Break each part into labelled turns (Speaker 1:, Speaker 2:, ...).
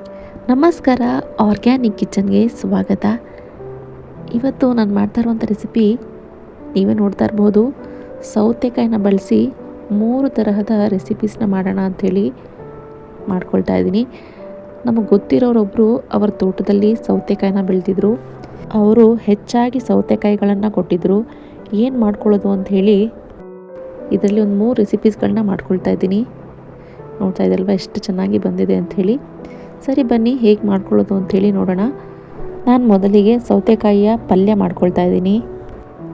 Speaker 1: ನಮಸ್ಕಾರ, ಆರ್ಗ್ಯಾನಿಕ್ ಕಿಚನ್ಗೆ ಸ್ವಾಗತ. ಇವತ್ತು ನಾನು ಮಾಡ್ತಾ ಇರುವಂಥ ರೆಸಿಪಿ ನೀವೇ ನೋಡ್ತಾ ಇರ್ಬೋದು. ಸೌತೆಕಾಯಿನ ಬಳಸಿ ಮೂರು ತರಹದ ರೆಸಿಪೀಸ್ನ ಮಾಡೋಣ ಅಂಥೇಳಿ ಮಾಡ್ಕೊಳ್ತಾ ಇದ್ದೀನಿ. ನಮಗೆ ಗೊತ್ತಿರೋರೊಬ್ಬರು ಅವರ ತೋಟದಲ್ಲಿ ಸೌತೆಕಾಯಿನ ಬೆಳೆದಿದ್ರು. ಅವರು ಹೆಚ್ಚಾಗಿ ಸೌತೆಕಾಯಿಗಳನ್ನು ಕೊಟ್ಟಿದ್ದರು ಏನು ಮಾಡ್ಕೊಳ್ಳೋದು ಅಂಥೇಳಿ ಇದರಲ್ಲಿ ಒಂದು ಮೂರು ರೆಸಿಪೀಸ್ಗಳನ್ನ ಮಾಡ್ಕೊಳ್ತಾ ಇದ್ದೀನಿ. ನೋಡ್ತಾ ಇದ್ದಲ್ವ ಎಷ್ಟು ಚೆನ್ನಾಗಿ ಬಂದಿದೆ ಅಂಥೇಳಿ. ಸರಿ ಬನ್ನಿ, ಹೇಗೆ ಮಾಡ್ಕೊಳ್ಳೋದು ಅಂಥೇಳಿ ನೋಡೋಣ. ನಾನು ಮೊದಲಿಗೆ ಸೌತೆಕಾಯಿಯ ಪಲ್ಯ ಮಾಡ್ಕೊಳ್ತಾ ಇದ್ದೀನಿ.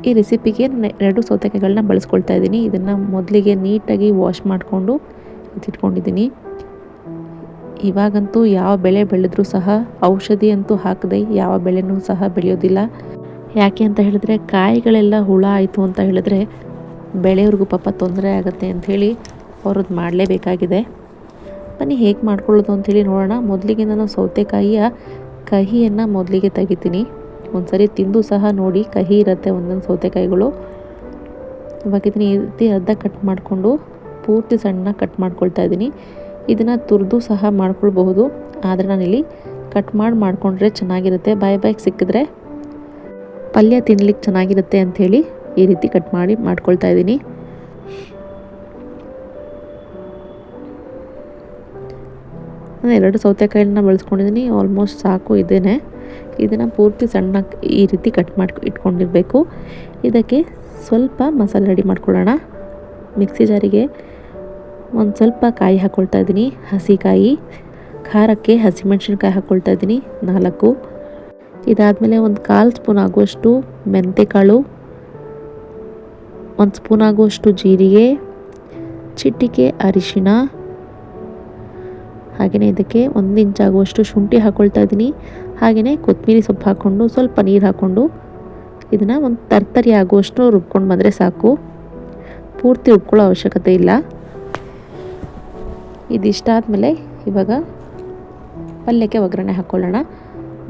Speaker 1: ಈ ರೆಸಿಪಿಗೆ ಎರಡು ಸೌತೆಕಾಯಿಗಳನ್ನ ಬಳಸ್ಕೊಳ್ತಾ ಇದ್ದೀನಿ. ಇದನ್ನು ಮೊದಲಿಗೆ ನೀಟಾಗಿ ವಾಶ್ ಮಾಡಿಕೊಂಡು ಎತ್ತಿಟ್ಕೊಂಡಿದ್ದೀನಿ ಇವಾಗಂತೂ ಯಾವ ಬೆಳೆ ಬೆಳೆದ್ರೂ ಸಹ, ಔಷಧಿ ಅಂತೂ ಹಾಕದೆ ಯಾವ ಬೆಳೆನೂ ಸಹ ಬೆಳೆಯೋದಿಲ್ಲ. ಯಾಕೆ ಅಂತ ಹೇಳಿದ್ರೆ, ಕಾಯಿಗಳೆಲ್ಲ ಹುಳ ಆಯಿತು ಅಂತ ಹೇಳಿದ್ರೆ ಬೆಳೆಯವ್ರಿಗೂ ಪಾಪ ತೊಂದರೆ ಆಗುತ್ತೆ ಅಂಥೇಳಿ ಅವ್ರದ್ದು ಮಾಡಲೇಬೇಕಾಗಿದೆ. ಬನ್ನಿ ಹೇಗೆ ಮಾಡ್ಕೊಳ್ಳೋದು ಅಂಥೇಳಿ ನೋಡೋಣ. ಮೊದಲಿಗೆ ನಾನು ಸೌತೆಕಾಯಿಯ ಕಹಿಯನ್ನು ಮೊದಲಿಗೆ ತೆಗಿತೀನಿ. ಒಂದ್ಸರಿ ತಿಂದು ಸಹ ನೋಡಿ ಕಹಿ ಇರುತ್ತೆ ಒಂದೊಂದು ಸೌತೆಕಾಯಿಗಳು. ಇವಾಗ ಇದನ್ನ ಈ ರೀತಿ ಅರ್ಧ ಕಟ್ ಮಾಡಿಕೊಂಡು ಪೂರ್ತಿ ಸಣ್ಣ ಕಟ್ ಮಾಡ್ಕೊಳ್ತಾ ಇದ್ದೀನಿ. ಇದನ್ನು ತುರಿದು ಸಹ ಮಾಡ್ಕೊಳ್ಬಹುದು. ಆದರೆ ನಾನಿಲ್ಲಿ ಕಟ್ ಮಾಡಿ ಮಾಡಿಕೊಂಡ್ರೆ ಚೆನ್ನಾಗಿರುತ್ತೆ. ಬಾಯ್ ಬಾಯ್ಗೆ ಸಿಕ್ಕಿದ್ರೆ ಪಲ್ಯ ತಿನ್ಲಿಕ್ಕೆ ಚೆನ್ನಾಗಿರುತ್ತೆ ಅಂಥೇಳಿ ಈ ರೀತಿ ಕಟ್ ಮಾಡಿ ಮಾಡ್ಕೊಳ್ತಾ ಇದ್ದೀನಿ. ನಾನು ಎರಡು ಸೌತೆಕಾಯಿನ ಬಳಸ್ಕೊಂಡಿದ್ದೀನಿ ಆಲ್ಮೋಸ್ಟ್ ಸಾಕು ಇದೇನೆ. ಇದನ್ನು ಪೂರ್ತಿ ಸಣ್ಣ ಈ ರೀತಿ ಕಟ್ ಮಾಡಿ ಇಟ್ಕೊಂಡಿರಬೇಕು. ಇದಕ್ಕೆ ಸ್ವಲ್ಪ ಮಸಾಲೆ ರೆಡಿ ಮಾಡ್ಕೊಳ್ಳೋಣ. ಮಿಕ್ಸಿ ಜಾರಿಗೆ ಒಂದು ಸ್ವಲ್ಪ ಕಾಯಿ ಹಾಕ್ಕೊಳ್ತಾ ಇದ್ದೀನಿ, ಹಸಿಕಾಯಿ. ಖಾರಕ್ಕೆ ಹಸಿಮೆಣ್ಸಿನ್ಕಾಯಿ ಹಾಕ್ಕೊಳ್ತಾ ಇದ್ದೀನಿ, ನಾಲ್ಕು. ಇದಾದಮೇಲೆ ಒಂದು ಕಾಲು ಸ್ಪೂನ್ ಆಗುವಷ್ಟು ಮೆಂತೆಕಾಳು. ಒಂದು ಸ್ಪೂನ್ ಆಗುವಷ್ಟು ಜೀರಿಗೆ. ಚಿಟಿಕೆ, ಅರಿಶಿಣ. ಹಾಗೆಯೇ ಇದಕ್ಕೆ ಒಂದು ಇಂಚ್ ಆಗುವಷ್ಟು ಶುಂಠಿ ಹಾಕ್ಕೊಳ್ತಾ ಇದ್ದೀನಿ. ಹಾಗೆಯೇ ಕೊತ್ತಂಬರಿ ಸೊಪ್ಪು ಹಾಕ್ಕೊಂಡು ಸ್ವಲ್ಪ ನೀರು ಹಾಕ್ಕೊಂಡು ಇದನ್ನು ಒಂದು ತರ್ತರಿ ಆಗುವಷ್ಟು ರುಬ್ಕೊಂಡು ಬಂದರೆ ಸಾಕು. ಪೂರ್ತಿ ರುಬ್ಕೊಳ್ಳೋ ಅವಶ್ಯಕತೆ ಇಲ್ಲ. ಇದಿಷ್ಟ ಆದಮೇಲೆ ಇವಾಗ ಪಲ್ಯಕ್ಕೆ ಒಗ್ಗರಣೆ ಹಾಕ್ಕೊಳ್ಳೋಣ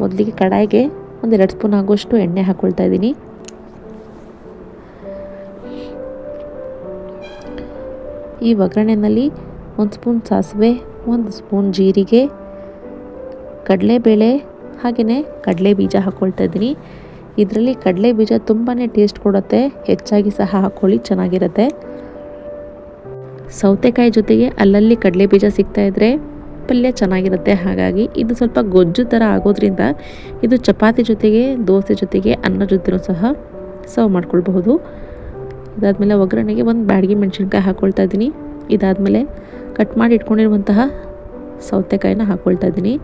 Speaker 1: ಮೊದಲಿಗೆ ಕಡಾಯಿಗೆ ಒಂದೆರಡು ಸ್ಪೂನ್ ಆಗುವಷ್ಟು ಎಣ್ಣೆ ಹಾಕ್ಕೊಳ್ತಾ ಇದ್ದೀನಿ. ಈ ಒಗ್ಗರಣೆಯಲ್ಲಿ ಒಂದು ಸ್ಪೂನ್ ಸಾಸಿವೆ ಒಂದು ಸ್ಪೂನ್ ಜೀರಿಗೆ, ಕಡಲೆಬೇಳೆ, ಹಾಗೆಯೇ ಕಡಲೆ ಬೀಜ ಹಾಕ್ಕೊಳ್ತಾ ಇದ್ದೀನಿ. ಇದರಲ್ಲಿ ಕಡಲೆ ಬೀಜ ತುಂಬಾ ಟೇಸ್ಟ್ ಕೊಡುತ್ತೆ, ಹೆಚ್ಚಾಗಿ ಸಹ ಹಾಕ್ಕೊಳ್ಳಿ ಚೆನ್ನಾಗಿರುತ್ತೆ. ಸೌತೆಕಾಯಿ ಜೊತೆಗೆ ಅಲ್ಲಲ್ಲಿ ಕಡಲೆ ಬೀಜ ಸಿಗ್ತಾಯಿದ್ರೆ ಪಲ್ಯ ಚೆನ್ನಾಗಿರುತ್ತೆ, ಹಾಗಾಗಿ ಇದು ಸ್ವಲ್ಪ ಗೊಜ್ಜು ಥರ ಆಗೋದ್ರಿಂದ ಇದು ಚಪಾತಿ ಜೊತೆಗೆ, ದೋಸೆ ಜೊತೆಗೆ, ಅನ್ನ ಜೊತೆನೂ ಸಹ ಸರ್ವ್ ಮಾಡ್ಕೊಳ್ಬಹುದು. ಇದಾದಮೇಲೆ ಒಗ್ಗರಣೆಗೆ ಒಂದು ಬ್ಯಾಡಗಿ ಮೆಣಸಿನ್ಕಾಯಿ ಹಾಕ್ಕೊಳ್ತಾ ಇದ್ದೀನಿ. ಇದಾದಮೇಲೆ ಕಟ್ ಮಾಡಿ ಇಟ್ಕೊಂಡಿರುವಂತಹ ಸೌತೆಕಾಯಿನ ಹಾಕ್ಕೊಳ್ತಾ ಇದ್ದೀನಿ.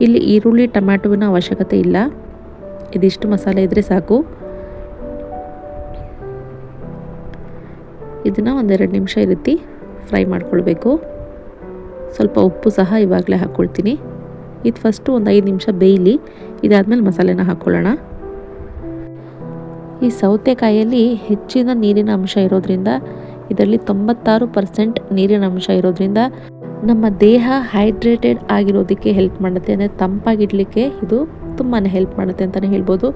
Speaker 1: ಇಲ್ಲಿ ಈರುಳ್ಳಿ, ಟೊಮ್ಯಾಟೋವಿನ ಅವಶ್ಯಕತೆ ಇಲ್ಲ. ಇದಿಷ್ಟು ಮಸಾಲೆ ಇದ್ದರೆ ಸಾಕು. ಇದನ್ನು ಒಂದೆರಡು ನಿಮಿಷ ಈ ಫ್ರೈ ಮಾಡ್ಕೊಳ್ಬೇಕು. ಸ್ವಲ್ಪ ಉಪ್ಪು ಸಹ ಇವಾಗಲೇ ಹಾಕ್ಕೊಳ್ತೀನಿ ಇದು ಫಸ್ಟು ಒಂದು ಐದು ನಿಮಿಷ ಬೇಯಲಿ. ಇದಾದಮೇಲೆ ಮಸಾಲೆನ ಹಾಕ್ಕೊಳ್ಳೋಣ ಈ ಸೌತೆಕಾಯಿಯಲ್ಲಿ ಹೆಚ್ಚಿನ ನೀರಿನ ಅಂಶ ಇರೋದ್ರಿಂದ ಇದರಲ್ಲಿ ತೊಂಬತ್ತಾರು ಪರ್ಸೆಂಟ್ ನೀರಿನ ಅಂಶ ಇರೋದ್ರಿಂದ ನಮ್ಮ ದೇಹ ಹೈಡ್ರೇಟೆಡ್ ಆಗಿರೋದಕ್ಕೆ ಹೆಲ್ಪ್ ಮಾಡುತ್ತೆ, ಅಂದರೆ ತಂಪಾಗಿಡಲಿಕ್ಕೆ ಇದು ತುಂಬಾ ಹೆಲ್ಪ್ ಮಾಡುತ್ತೆ ಅಂತಲೇ ಹೇಳ್ಬೋದು.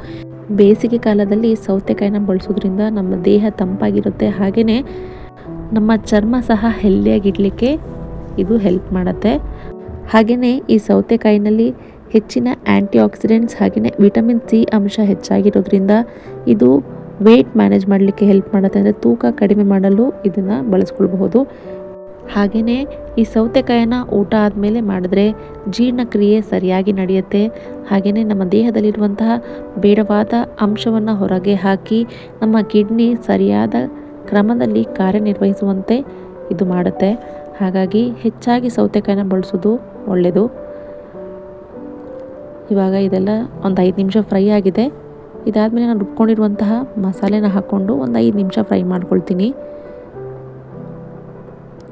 Speaker 1: ಬೇಸಿಗೆ ಕಾಲದಲ್ಲಿ ಸೌತೆಕಾಯಿನ ಬಳಸೋದ್ರಿಂದ ನಮ್ಮ ದೇಹ ತಂಪಾಗಿರುತ್ತೆ ಹಾಗೆಯೇ ನಮ್ಮ ಚರ್ಮ ಸಹ ಹೆಲ್ದಿಯಾಗಿಡಲಿಕ್ಕೆ ಇದು ಹೆಲ್ಪ್ ಮಾಡುತ್ತೆ. ಹಾಗೆಯೇ ಈ ಸೌತೆಕಾಯಿನಲ್ಲಿ ಹೆಚ್ಚಿನ ಆ್ಯಂಟಿ ಆಕ್ಸಿಡೆಂಟ್ಸ್ ಹಾಗೆಯೇ ವಿಟಮಿನ್ ಸಿ ಅಂಶ ಹೆಚ್ಚಾಗಿರೋದ್ರಿಂದ ಇದು ವೆಯ್ಟ್ ಮ್ಯಾನೇಜ್ ಮಾಡಲಿಕ್ಕೆ ಹೆಲ್ಪ್ ಮಾಡುತ್ತೆ ಅಂದರೆ ತೂಕ ಕಡಿಮೆ ಮಾಡಲು ಇದನ್ನು ಬಳಸ್ಕೊಳ್ಬಹುದು. ಹಾಗೆಯೇ ಈ ಸೌತೆಕಾಯಿನ ಊಟ ಆದಮೇಲೆ ಮಾಡಿದ್ರೆ ಜೀರ್ಣಕ್ರಿಯೆ ಸರಿಯಾಗಿ ನಡೆಯುತ್ತೆ. ಹಾಗೆಯೇ ನಮ್ಮ ದೇಹದಲ್ಲಿರುವಂತಹ ಬೇಡವಾದ ಅಂಶವನ್ನು ಹೊರಗೆ ಹಾಕಿ ನಮ್ಮ ಕಿಡ್ನಿ ಸರಿಯಾದ ಕ್ರಮದಲ್ಲಿ ಕಾರ್ಯನಿರ್ವಹಿಸುವಂತೆ ಇದು ಮಾಡುತ್ತೆ. ಹಾಗಾಗಿ ಹೆಚ್ಚಾಗಿ ಸೌತೆಕಾಯಿನ ಬಳಸೋದು ಒಳ್ಳೆಯದು ಇವಾಗ ಇದೆಲ್ಲ ಒಂದು ಐದು ನಿಮಿಷ ಫ್ರೈ ಆಗಿದೆ. ಇದಾದಮೇಲೆ ನಾನು ರುಬ್ಕೊಂಡಿರುವಂತಹ ಮಸಾಲೆನ ಹಾಕ್ಕೊಂಡು ಒಂದು ಐದು ನಿಮಿಷ ಫ್ರೈ ಮಾಡ್ಕೊಳ್ತೀನಿ.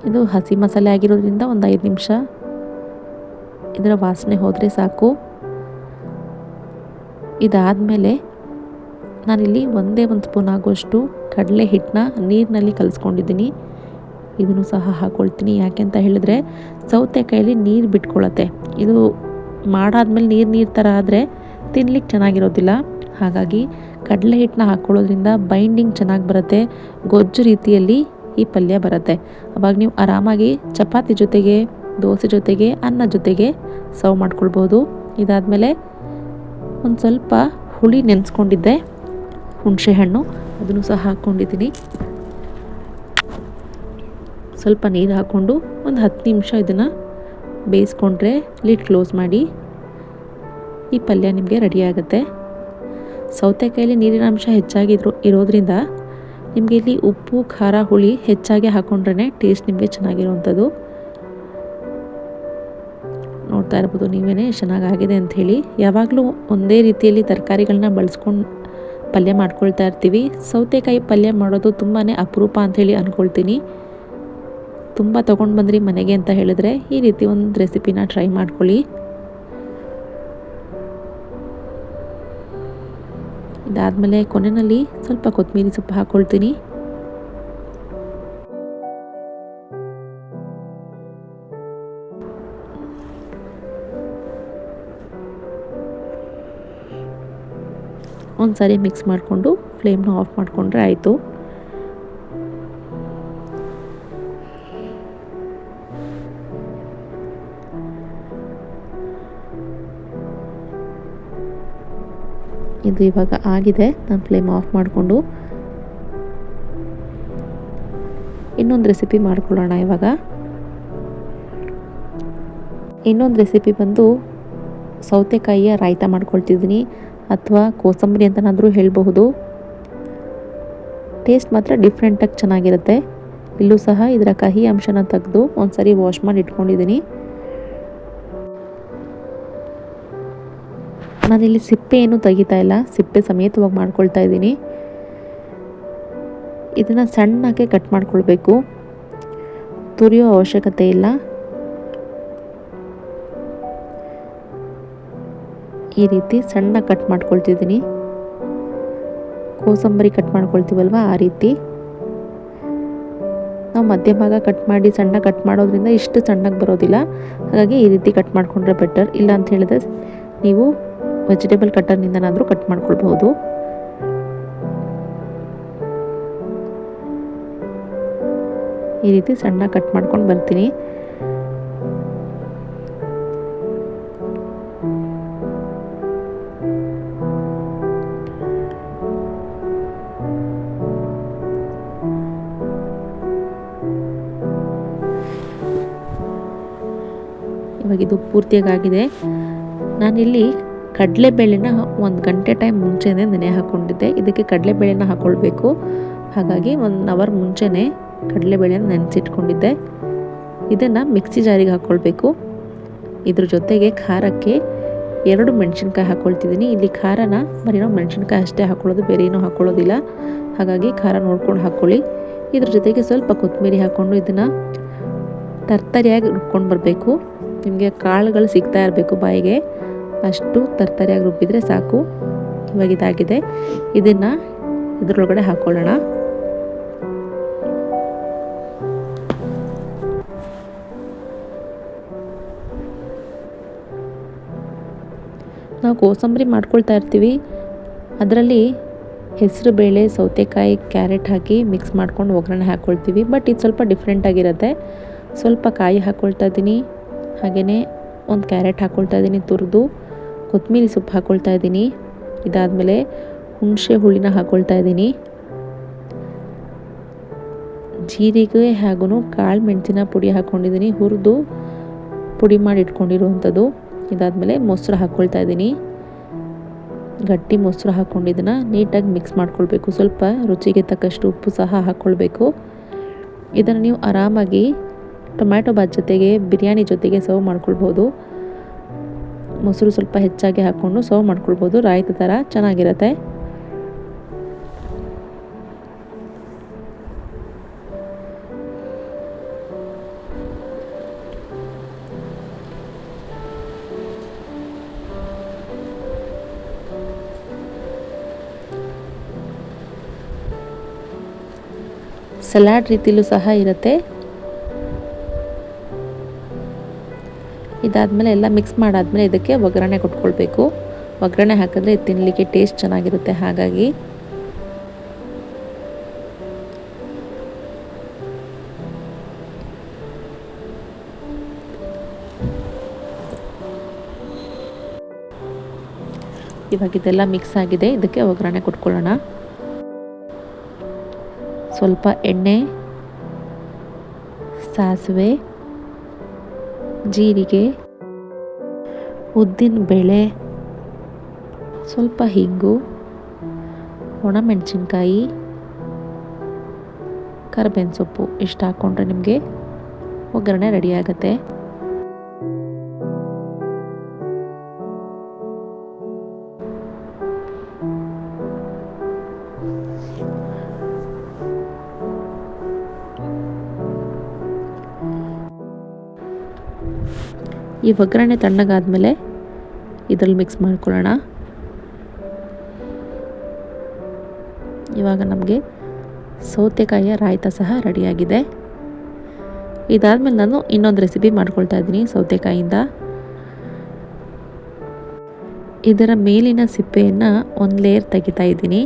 Speaker 1: ಇದು ಹಸಿ ಮಸಾಲೆ ಆಗಿರೋದ್ರಿಂದ ಒಂದು ಐದು ನಿಮಿಷ ಇದರ ವಾಸನೆ ಹೋದರೆ ಸಾಕು. ಇದಾದಮೇಲೆ ನಾನಿಲ್ಲಿ ಒಂದೇ ಒಂದು ಸ್ಪೂನ್ ಆಗುವಷ್ಟು ಕಡಲೆ ಹಿಟ್ಟನ್ನ ನೀರಿನಲ್ಲಿ ಕಲಿಸ್ಕೊಂಡಿದ್ದೀನಿ. ಇದನ್ನು ಸಹ ಹಾಕ್ಕೊಳ್ತೀನಿ ಯಾಕೆ ಅಂತ ಹೇಳಿದ್ರೆ ಸೌತೆಕಾಯಲ್ಲಿ ನೀರು ಬಿಟ್ಕೊಳ್ಳುತ್ತೆ ಇದು ಮಾಡಾದ್ಮೇಲೆ ನೀರು ನೀರು ಥರ ಆದರೆ ತಿನ್ಲಿಕ್ಕೆ ಚೆನ್ನಾಗಿರೋದಿಲ್ಲ. ಹಾಗಾಗಿ ಕಡಲೆ ಹಿಟ್ಟನ್ನ ಹಾಕ್ಕೊಳ್ಳೋದ್ರಿಂದ ಬೈಂಡಿಂಗ್ ಚೆನ್ನಾಗಿ ಬರುತ್ತೆ, ಗೊಜ್ಜು ರೀತಿಯಲ್ಲಿ ಈ ಪಲ್ಯ ಬರುತ್ತೆ. ಅವಾಗ ನೀವು ಆರಾಮಾಗಿ ಚಪಾತಿ ಜೊತೆಗೆ, ದೋಸೆ ಜೊತೆಗೆ, ಅನ್ನ ಜೊತೆಗೆ ಸರ್ವ್ ಮಾಡ್ಕೊಳ್ಬೋದು. ಇದಾದಮೇಲೆ ಒಂದು ಸ್ವಲ್ಪ ಹುಳಿ ನೆನೆಸ್ಕೊಂಡಿದ್ದೆ ಹುಣಸೆಹಣ್ಣು ಅದನ್ನು ಸಹ ಹಾಕ್ಕೊಂಡಿದ್ದೀನಿ ಸ್ವಲ್ಪ ನೀರು ಹಾಕ್ಕೊಂಡು ಒಂದು ಹತ್ತು ನಿಮಿಷ ಇದನ್ನು ಬೇಯಿಸ್ಕೊಂಡ್ರೆ ಲಿಡ್ ಕ್ಲೋಸ್ ಮಾಡಿ ಈ ಪಲ್ಯ ನಿಮಗೆ ರೆಡಿ ಆಗುತ್ತೆ. ಸೌತೆಕಾಯಲ್ಲಿ ನೀರಿನ ಅಂಶ ಹೆಚ್ಚಾಗಿ ಇರೋದ್ರಿಂದ ನಿಮಗೆ ಇಲ್ಲಿ ಉಪ್ಪು, ಖಾರ, ಹುಳಿ ಹೆಚ್ಚಾಗಿ ಹಾಕ್ಕೊಂಡ್ರೆ ಟೇಸ್ಟ್ ನಿಮಗೆ ಚೆನ್ನಾಗಿರುವಂಥದ್ದು. ನೋಡ್ತಾ ಇರ್ಬೋದು ನೀವೇ ಚೆನ್ನಾಗಾಗಿದೆ ಅಂಥೇಳಿ ಯಾವಾಗಲೂ ಒಂದೇ ರೀತಿಯಲ್ಲಿ ತರಕಾರಿಗಳನ್ನ ಬಳಸ್ಕೊಂಡು ಪಲ್ಯ ಮಾಡ್ಕೊಳ್ತಾ ಇರ್ತೀವಿ. ಸೌತೆಕಾಯಿ ಪಲ್ಯ ಮಾಡೋದು ತುಂಬಾ ಅಪರೂಪ ಅಂಥೇಳಿ ಅಂದ್ಕೊಳ್ತೀನಿ ತುಂಬ ತೊಗೊಂಡು ಬಂದ್ರಿ ಮನೆಗೆ ಅಂತ ಹೇಳಿದ್ರೆ ಈ ರೀತಿ ಒಂದು ರೆಸಿಪಿನ ಟ್ರೈ ಮಾಡ್ಕೊಳ್ಳಿ. ಇದಾದಮೇಲೆ ಕೊನೆಯಲ್ಲಿ ಸ್ವಲ್ಪ ಕೊತ್ತಂಬರಿ ಸೊಪ್ಪು ಹಾಕ್ಕೊಳ್ತೀನಿ ಒಂದು ಸಾರಿ ಮಿಕ್ಸ್ ಮಾಡಿಕೊಂಡು ಫ್ಲೇಮ್ನ ಆಫ್ ಮಾಡಿಕೊಂಡ್ರೆ ಆಯಿತು. ಇದು ಇವಾಗ ಆಗಿದೆ. ನಾನು ಫ್ಲೇಮ್ ಆಫ್ ಮಾಡಿಕೊಂಡು ಇನ್ನೊಂದು ರೆಸಿಪಿ ಮಾಡ್ಕೊಳ್ಳೋಣ ಇವಾಗ. ಇನ್ನೊಂದು ರೆಸಿಪಿ ಬಂದು ಸೌತೆಕಾಯಿಯ ರಾಯ್ತ ಮಾಡ್ಕೊಳ್ತಿದ್ದೀನಿ ಅಥವಾ ಕೋಸಂಬರಿ ಅಂತನಾದರೂ ಹೇಳಬಹುದು. ಟೇಸ್ಟ್ ಮಾತ್ರ ಡಿಫ್ರೆಂಟಾಗಿ ಚೆನ್ನಾಗಿರುತ್ತೆ. ಇಲ್ಲೂ ಸಹ ಇದರ ಕಹಿ ಅಂಶನ ತೆಗೆದು ಒಂದು ಸರಿ ವಾಶ್ ಮಾಡಿ ಇಟ್ಕೊಂಡಿದ್ದೀನಿ. ನಾನಿಲ್ಲಿ ಸಿಪ್ಪೆ ಏನು ತೆಗಿತಾ ಇಲ್ಲ. ಸಿಪ್ಪೆ ಸಮೇತವಾಗಿ ಮಾಡ್ಕೊಳ್ತಾ ಇದ್ದೀನಿ. ಇದನ್ನು ಸಣ್ಣಕ್ಕೆ ಕಟ್ ಮಾಡ್ಕೊಳ್ಬೇಕು. ತುರಿಯೋ ಅವಶ್ಯಕತೆ ಇಲ್ಲ. ಈ ರೀತಿ ಸಣ್ಣ ಕಟ್ ಮಾಡ್ಕೊಳ್ತಿದ್ದೀನಿ. ಕೋಸಂಬರಿ ಕಟ್ ಮಾಡ್ಕೊಳ್ತೀವಲ್ವ? ಆ ರೀತಿ. ನಾವು ಮಧ್ಯ ಭಾಗ ಕಟ್ ಮಾಡಿ ಸಣ್ಣ ಕಟ್ ಮಾಡೋದ್ರಿಂದ ಇಷ್ಟು ಸಣ್ಣಗೆ ಬರೋದಿಲ್ಲ. ಹಾಗಾಗಿ ಈ ರೀತಿ ಕಟ್ ಮಾಡಿಕೊಂಡ್ರೆ ಬೆಟರ್. ಇಲ್ಲ ಅಂತ ಹೇಳಿದ್ರೆ ನೀವು ವೆಜಿಟೇಬಲ್ ಕಟ್ಟರ್ನಿಂದನಾದರೂ ಕಟ್ ಮಾಡ್ಕೊಳ್ಬಹುದು. ಈ ರೀತಿ ಸಣ್ಣ ಕಟ್ ಮಾಡ್ಕೊಂಡು ಬರ್ತೀನಿ. ಇವಾಗ ಇದು ಪೂರ್ತಿಯಾಗಿದೆ ನಾನಿಲ್ಲಿ ಕಡಲೆಬೇಳೆನ ಒಂದು ಗಂಟೆ ಟೈಮ್ ಮುಂಚೆನೇ ನೆನೆ ಹಾಕ್ಕೊಂಡಿದ್ದೆ ಇದಕ್ಕೆ ಕಡಲೆಬೇಳೆನ ಹಾಕ್ಕೊಳ್ಬೇಕು ಹಾಗಾಗಿ ಒನ್ ಅವರ್ ಮುಂಚೆನೇ ಕಡಲೆಬೇಳೆನ ನೆನೆಸಿಟ್ಕೊಂಡಿದ್ದೆ. ಇದನ್ನು ಮಿಕ್ಸಿ ಜಾರಿಗೆ ಹಾಕ್ಕೊಳ್ಬೇಕು ಇದ್ರ ಜೊತೆಗೆ ಖಾರಕ್ಕೆ ಎರಡು ಮೆಣಸಿನ್ಕಾಯಿ ಹಾಕ್ಕೊಳ್ತಿದ್ದೀನಿ ಇಲ್ಲಿ ಖಾರನ ಬರೀ ನಾವು ಮೆಣಸಿನ್ಕಾಯಿ ಅಷ್ಟೇ ಹಾಕ್ಕೊಳ್ಳೋದು ಬೇರೆ ಏನೂ ಹಾಕ್ಕೊಳ್ಳೋದಿಲ್ಲ ಹಾಗಾಗಿ ಖಾರ ನೋಡ್ಕೊಂಡು ಹಾಕ್ಕೊಳ್ಳಿ ಇದ್ರ ಜೊತೆಗೆ ಸ್ವಲ್ಪ ಕೊತ್ತಂಬರಿ ಹಾಕ್ಕೊಂಡು ಇದನ್ನು ತರ್ತರಿಯಾಗಿ ರುಬ್ಕೊಂಡು ಬರಬೇಕು. ನಿಮಗೆ ಕಾಳುಗಳು ಸಿಗ್ತಾ ಇರಬೇಕು ಬಾಯಿಗೆ. ಅಷ್ಟು ತರ್ತರಿಯಾಗಿ ರುಬ್ಬಿದರೆ ಸಾಕು. ಇವಾಗ ಇದಾಗಿದೆ ಇದನ್ನು ಇದರೊಳಗಡೆ ಹಾಕ್ಕೊಳ್ಳೋಣ ನಾವು ಕೋಸಂಬರಿ ಮಾಡ್ಕೊಳ್ತಾ ಇರ್ತೀವಿ. ಅದರಲ್ಲಿ ಹೆಸರು ಬೇಳೆ, ಸೌತೆಕಾಯಿ, ಕ್ಯಾರೆಟ್ ಹಾಕಿ ಮಿಕ್ಸ್ ಮಾಡ್ಕೊಂಡು ಒಗ್ಗರಣೆ ಹಾಕ್ಕೊಳ್ತೀವಿ ಬಟ್ ಇದು ಸ್ವಲ್ಪ ಡಿಫ್ರೆಂಟಾಗಿರುತ್ತೆ ಸ್ವಲ್ಪ ಕಾಯಿ ಹಾಕ್ಕೊಳ್ತಾ ಇದ್ದೀನಿ. ಹಾಗೆಯೇ ಒಂದು ಕ್ಯಾರೆಟ್ ಹಾಕ್ಕೊಳ್ತಾ ಇದ್ದೀನಿ ತುರಿದು. ಕೊತ್ತಂಬರಿ ಸೊಪ್ಪು ಹಾಕ್ಕೊಳ್ತಾ ಇದ್ದೀನಿ. ಇದಾದಮೇಲೆ ಹುಣಸೆ ಹುಳಿನ ಹಾಕ್ಕೊಳ್ತಾ ಇದ್ದೀನಿ. ಜೀರಿಗೆ ಹಾಗೂ ಕಾಳು ಮೆಣಸಿನ ಪುಡಿ ಹಾಕ್ಕೊಂಡಿದ್ದೀನಿ ಹುರಿದು ಪುಡಿ ಮಾಡಿ ಇಟ್ಕೊಂಡಿರುವಂಥದ್ದು. ಇದಾದಮೇಲೆ ಮೊಸರು ಹಾಕ್ಕೊಳ್ತಾ ಇದ್ದೀನಿ. ಗಟ್ಟಿ ಮೊಸರು ಹಾಕ್ಕೊಂಡಿದ್ದನ್ನು ನೀಟಾಗಿ ಮಿಕ್ಸ್ ಮಾಡ್ಕೊಳ್ಬೇಕು. ಸ್ವಲ್ಪ ರುಚಿಗೆ ತಕ್ಕಷ್ಟು ಉಪ್ಪು ಸಹ ಹಾಕ್ಕೊಳ್ಬೇಕು ಇದನ್ನು ನೀವು ಆರಾಮಾಗಿ ಟೊಮ್ಯಾಟೊ ಬಾತ್ ಜೊತೆಗೆ, ಬಿರಿಯಾನಿ ಜೊತೆಗೆ ಸರ್ವ್ ಮಾಡ್ಕೊಳ್ಬೋದು. ಮೊಸರು ಸ್ವಲ್ಪ ಹೆಚ್ಚಾಗಿ ಹಾಕ್ಕೊಂಡು ಸರ್ವ್ ಮಾಡ್ಕೊಳ್ಬೋದು. ರಾಯ್ತ ಥರ ಚೆನ್ನಾಗಿರುತ್ತೆ. ಸಲಾಡ್ ರೀತಿಲೂ ಸಹ ಇರುತ್ತೆ. ಇದಾದಮೇಲೆ ಎಲ್ಲ ಮಿಕ್ಸ್ ಮಾಡಾದಮೇಲೆ ಇದಕ್ಕೆ ಒಗ್ಗರಣೆ ಕೊಟ್ಕೊಳ್ಬೇಕು. ಒಗ್ಗರಣೆ ಹಾಕಿದ್ರೆ ತಿನ್ನಲಿಕ್ಕೆ ಟೇಸ್ಟ್ ಚೆನ್ನಾಗಿರುತ್ತೆ, ಹಾಗಾಗಿ. ಇವಾಗ ಇದೆಲ್ಲ ಮಿಕ್ಸ್ ಆಗಿದೆ, ಇದಕ್ಕೆ ಒಗ್ಗರಣೆ ಕೊಟ್ಕೊಳ್ಳೋಣ. ಸ್ವಲ್ಪ ಎಣ್ಣೆ, ಸಾಸಿವೆ, ಜೀರಿಗೆ ಉದ್ದಿನ ಬೇಳೆ ಸ್ವಲ್ಪ ಹಿಂಗು ಒಣಮೆಣಸಿನ್ಕಾಯಿ ಕರಿಬೇವಿನ ಸೊಪ್ಪು ಇಷ್ಟು ಹಾಕ್ಕೊಂಡ್ರೆ ನಿಮಗೆ ಒಗ್ಗರಣೆ ರೆಡಿ ಆಗುತ್ತೆ. ಈ ಒಗ್ಗರಣೆ ತಣ್ಣಗಾದಮೇಲೆ ಇದರಲ್ಲಿ ಮಿಕ್ಸ್ ಮಾಡ್ಕೊಳ್ಳೋಣ. ಇವಾಗ ನಮಗೆ ಸೌತೆಕಾಯಿಯ ರಾಯ್ತ ಸಹ ರೆಡಿಯಾಗಿದೆ. ಇದಾದಮೇಲೆ ನಾನು ಇನ್ನೊಂದು ರೆಸಿಪಿ ಮಾಡ್ಕೊಳ್ತಾ ಇದ್ದೀನಿ ಸೌತೆಕಾಯಿಯಿಂದ ಇದರ ಮೇಲಿನ ಸಿಪ್ಪೆಯನ್ನು ಒಂದು ಲೇಯರ್ ತೆಗಿತಾ ಇದ್ದೀನಿ.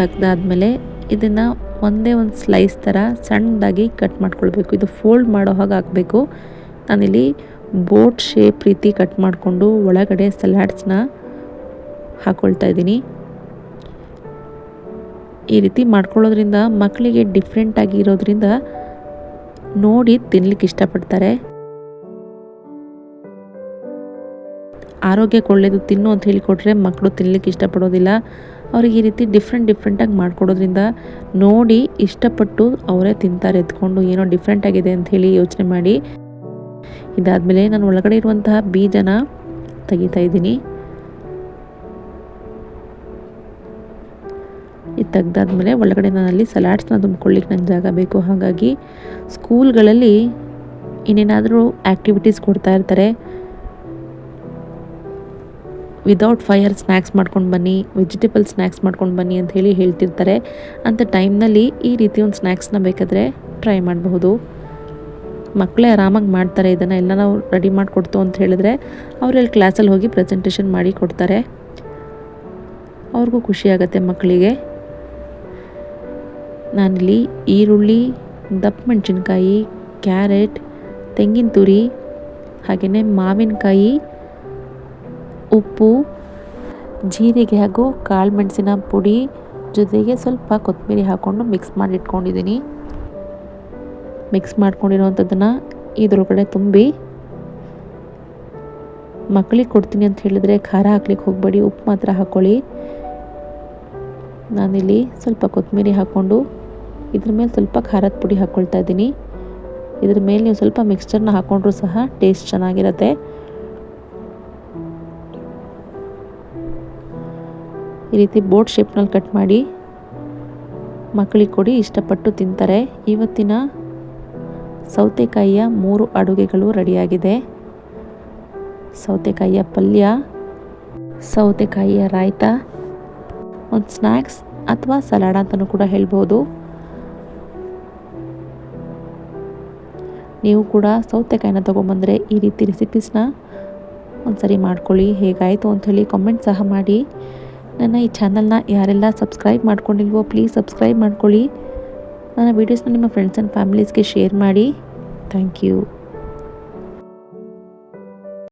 Speaker 1: ತೆಗ್ದಾದ್ಮೇಲೆ ಇದನ್ನು ಒಂದೇ ಒಂದು ಸ್ಲೈಸ್ ಥರ ಸಣ್ಣದಾಗಿ ಕಟ್ ಮಾಡ್ಕೊಳ್ಬೇಕು. ಇದು ಫೋಲ್ಡ್ ಮಾಡೋ ಹಾಗೆ ಹಾಕಬೇಕು. ನಾನಿಲ್ಲಿ ಬೋಟ್ ಶೇಪ್ ರೀತಿ ಕಟ್ ಮಾಡಿಕೊಂಡು ಒಳಗಡೆ ಸಲಾಡ್ಸ್ನ ಹಾಕ್ಕೊಳ್ತಾ ಇದ್ದೀನಿ. ಈ ರೀತಿ ಮಾಡ್ಕೊಳ್ಳೋದ್ರಿಂದ ಮಕ್ಕಳಿಗೆ ಡಿಫ್ರೆಂಟಾಗಿ ಇರೋದ್ರಿಂದ ನೋಡಿ ತಿನ್ಲಿಕ್ಕೆ ಇಷ್ಟಪಡ್ತಾರೆ. ಆರೋಗ್ಯಕ್ಕೆ ಒಳ್ಳೆಯದು ತಿನ್ನು ಅಂತ ಹೇಳಿಕೊಟ್ರೆ ಮಕ್ಕಳು ತಿನ್ಲಿಕ್ಕೆ ಇಷ್ಟಪಡೋದಿಲ್ಲ. ಅವ್ರಿಗೆ ಈ ರೀತಿ ಡಿಫ್ರೆಂಟ್ ಡಿಫ್ರೆಂಟಾಗಿ ಮಾಡ್ಕೊಡೋದ್ರಿಂದ ನೋಡಿ ಇಷ್ಟಪಟ್ಟು ಅವರೇ ತಿಂತಾರೆ, ಎತ್ಕೊಂಡು ಏನೋ ಡಿಫ್ರೆಂಟ್ ಆಗಿದೆ ಅಂತ ಹೇಳಿ ಯೋಚನೆ ಮಾಡಿ. ಇದಾದಮೇಲೆ ನಾನು ಒಳಗಡೆ ಇರುವಂತಹ ಬೀಜನ ತೆಗಿತಾ ಇದ್ದೀನಿ. ಇದು ತೆಗ್ದಾದ್ಮೇಲೆ ಒಳಗಡೆ ನಾನಲ್ಲಿ ಸಲಾಡ್ಸ್ನ ತುಂಬಿಕೊಳ್ಳಿಕ್ಕೆ ನಂಗೆ ಜಾಗ ಬೇಕು. ಹಾಗಾಗಿ ಸ್ಕೂಲ್ಗಳಲ್ಲಿ ಇನ್ನೇನಾದರೂ ಆ್ಯಕ್ಟಿವಿಟೀಸ್ ಕೊಡ್ತಾ ಇರ್ತಾರೆ. ವಿದೌಟ್ ಫೈರ್ ಸ್ನ್ಯಾಕ್ಸ್ ಮಾಡ್ಕೊಂಡು ಬನ್ನಿ ವೆಜಿಟೇಬಲ್ ಸ್ನ್ಯಾಕ್ಸ್ ಮಾಡ್ಕೊಂಡು ಬನ್ನಿ ಅಂತ ಹೇಳಿ ಹೇಳ್ತಿರ್ತಾರೆ. ಅಂಥ ಟೈಮ್ನಲ್ಲಿ ಈ ರೀತಿ ಒಂದು ಸ್ನ್ಯಾಕ್ಸ್ನ ಬೇಕಾದರೆ ಟ್ರೈ ಮಾಡಬಹುದು. ಮಕ್ಕಳೇ ಆರಾಮಾಗಿ ಮಾಡ್ತಾರೆ ಇದನ್ನು ಎಲ್ಲ ನಾವು ರೆಡಿ ಮಾಡಿಕೊಡ್ತು ಅಂತ ಹೇಳಿದ್ರೆ ಅವರಲ್ಲಿ ಕ್ಲಾಸಲ್ಲಿ ಹೋಗಿ ಪ್ರೆಸೆಂಟೇಷನ್ ಮಾಡಿ ಕೊಡ್ತಾರೆ. ಅವ್ರಿಗೂ ಖುಷಿ ಆಗುತ್ತೆ ಮಕ್ಕಳಿಗೆ ನಾನಿಲ್ಲಿ ಈರುಳ್ಳಿ, ದಪ್ಪ ಮೆಣಸಿನ್ಕಾಯಿ, ಕ್ಯಾರೆಟ್, ತೆಂಗಿನ ತುರಿ ಹಾಗೆಯೇ ಮಾವಿನಕಾಯಿ ಉಪ್ಪು, ಜೀರಿಗೆ ಹಾಗೂ ಕಾಳು ಮೆಣಸಿನ ಪುಡಿ ಜೊತೆಗೆ ಸ್ವಲ್ಪ ಕೊತ್ತಂಬರಿ ಹಾಕ್ಕೊಂಡು ಮಿಕ್ಸ್ ಮಾಡಿ ಇಟ್ಕೊಂಡಿದ್ದೀನಿ. ಮಿಕ್ಸ್ ಮಾಡ್ಕೊಂಡಿರೋವಂಥದ್ದನ್ನು ಇದ್ರೊಳಗಡೆ ತುಂಬಿ. ಮಕ್ಕಳಿಗೆ ಕೊಡ್ತೀನಿ ಅಂತ ಹೇಳಿದರೆ ಖಾರ ಹಾಕ್ಲಿಕ್ಕೆ ಹೋಗಬೇಡಿ, ಉಪ್ಪು ಮಾತ್ರ ಹಾಕ್ಕೊಳ್ಳಿ ನಾನಿಲ್ಲಿ ಸ್ವಲ್ಪ ಕೊತ್ತಂಬರಿ ಹಾಕ್ಕೊಂಡು ಇದ್ರ ಮೇಲೆ ಸ್ವಲ್ಪ ಖಾರದ ಪುಡಿ ಹಾಕ್ಕೊಳ್ತಾ ಇದ್ದೀನಿ. ಇದ್ರ ಮೇಲೆ ನೀವು ಸ್ವಲ್ಪ ಮಿಕ್ಸ್ಚರ್ನ ಹಾಕ್ಕೊಂಡ್ರೂ ಸಹ ಟೇಸ್ಟ್ ಚೆನ್ನಾಗಿರುತ್ತೆ. ಈ ರೀತಿ ಬೋಟ್ ಶೇಪ್ನಲ್ಲಿ ಕಟ್ ಮಾಡಿ ಮಕ್ಕಳಿಗೆ ಕೊಡಿ, ಇಷ್ಟಪಟ್ಟು ತಿಂತಾರೆ. ಇವತ್ತಿನ ಸೌತೆಕಾಯಿಯ ಮೂರು ಅಡುಗೆಗಳು ರೆಡಿಯಾಗಿದೆ. ಸೌತೆಕಾಯಿಯ ಪಲ್ಯ, ಸೌತೆಕಾಯಿಯ ರಾಯ್ತ, ಒಂದು ಸ್ನ್ಯಾಕ್ಸ್ ಅಥವಾ ಸಲಾಡ್ ಅಂತಲೂ ಕೂಡ ಹೇಳ್ಬೋದು. ನೀವು ಕೂಡ ಸೌತೆಕಾಯಿನ ತೊಗೊಂಬಂದರೆ ಈ ರೀತಿ ರೆಸಿಪೀಸ್ನ ಒಂದ್ಸರಿ ಮಾಡ್ಕೊಳ್ಳಿ. ಹೇಗಾಯಿತು ಅಂಥೇಳಿ ಕಾಮೆಂಟ್ ಸಹ ಮಾಡಿ. ನನ್ನ ಈ ಚಾನಲ್ನ ಯಾರೆಲ್ಲ ಸಬ್ಸ್ಕ್ರೈಬ್ ಮಾಡ್ಕೊಂಡಿಲ್ವೋ ಪ್ಲೀಸ್ ಸಬ್ಸ್ಕ್ರೈಬ್ ಮಾಡ್ಕೊಳ್ಳಿ. ನನ್ನ ವೀಡಿಯೋಸ್ನ ನಿಮ್ಮ ಫ್ರೆಂಡ್ಸ್ ಆ್ಯಂಡ್ ಫ್ಯಾಮಿಲೀಸ್ಗೆ ಶೇರ್ ಮಾಡಿ. Thank you